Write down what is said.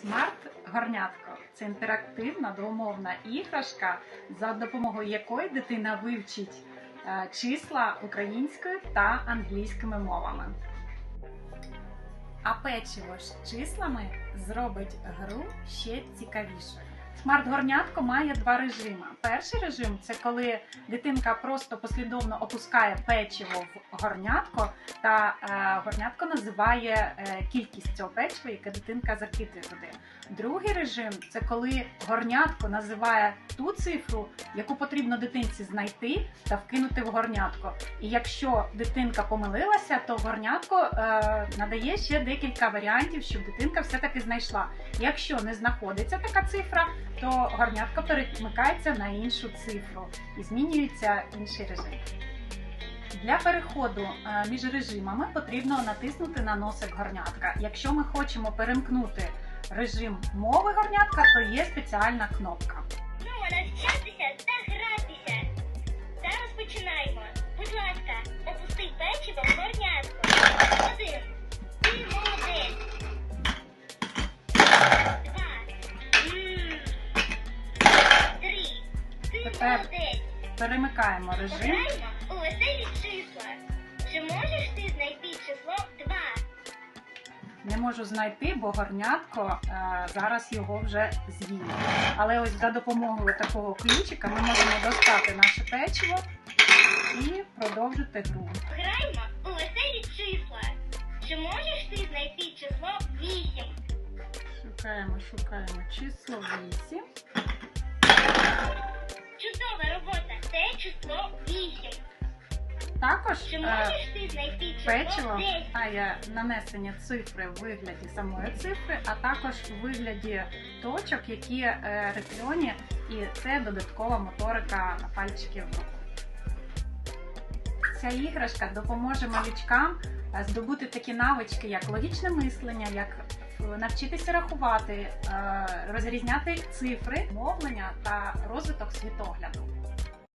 Смарт-горнятко це інтерактивна двомовна іграшка, за допомогою якої дитина вивчить е, числа українською та англійськими мовами. А печиво з числами зробить гру ще цікавішою. Смарт-горнятко має два режими. Перший режим це коли дитинка просто послідовно опускає печиво в горнятко, та е, горнятко називає е, кількість цього печива, яке дитинка закидує туди. Другий режим це коли горнятко називає ту цифру, яку потрібно дитинці знайти та вкинути в горнятко. І якщо дитинка помилилася, то горнятко е, надає ще декілька варіантів, щоб дитинка все-таки знайшла. Якщо не знаходиться така цифра, то горнятка перемикається на іншу цифру і змінюється інший режим. Для переходу е, між режимами потрібно натиснути на носик горнятка. Якщо ми хочемо перемкнути режим мови горнятка, то є спеціальна кнопка. Ну, навчатися та гратися. Тепер. Перемикаємо режим. У веселі числа. Чи можеш ти знайти число два? Не можу знайти, бо горнятко е, зараз його вже з'їли. Але ось за допомогою такого ключика ми можемо достати наше печиво і продовжити гру. Граємо у веселі числа. Чи можеш ти знайти число вісім? Шукаємо, шукаємо число 8. Чудова робота. Це число 8. Також Чи е, можеш ти знайти число печиво 10? має нанесення цифри в вигляді самої цифри, а також в вигляді точок, які е, рифльоні, і це додаткова моторика пальчиків рук. Ця іграшка допоможе малючкам е, здобути такі навички, як логічне мислення, як навчитися рахувати, е, розрізняти цифри, мовлення та розвиток світогляду.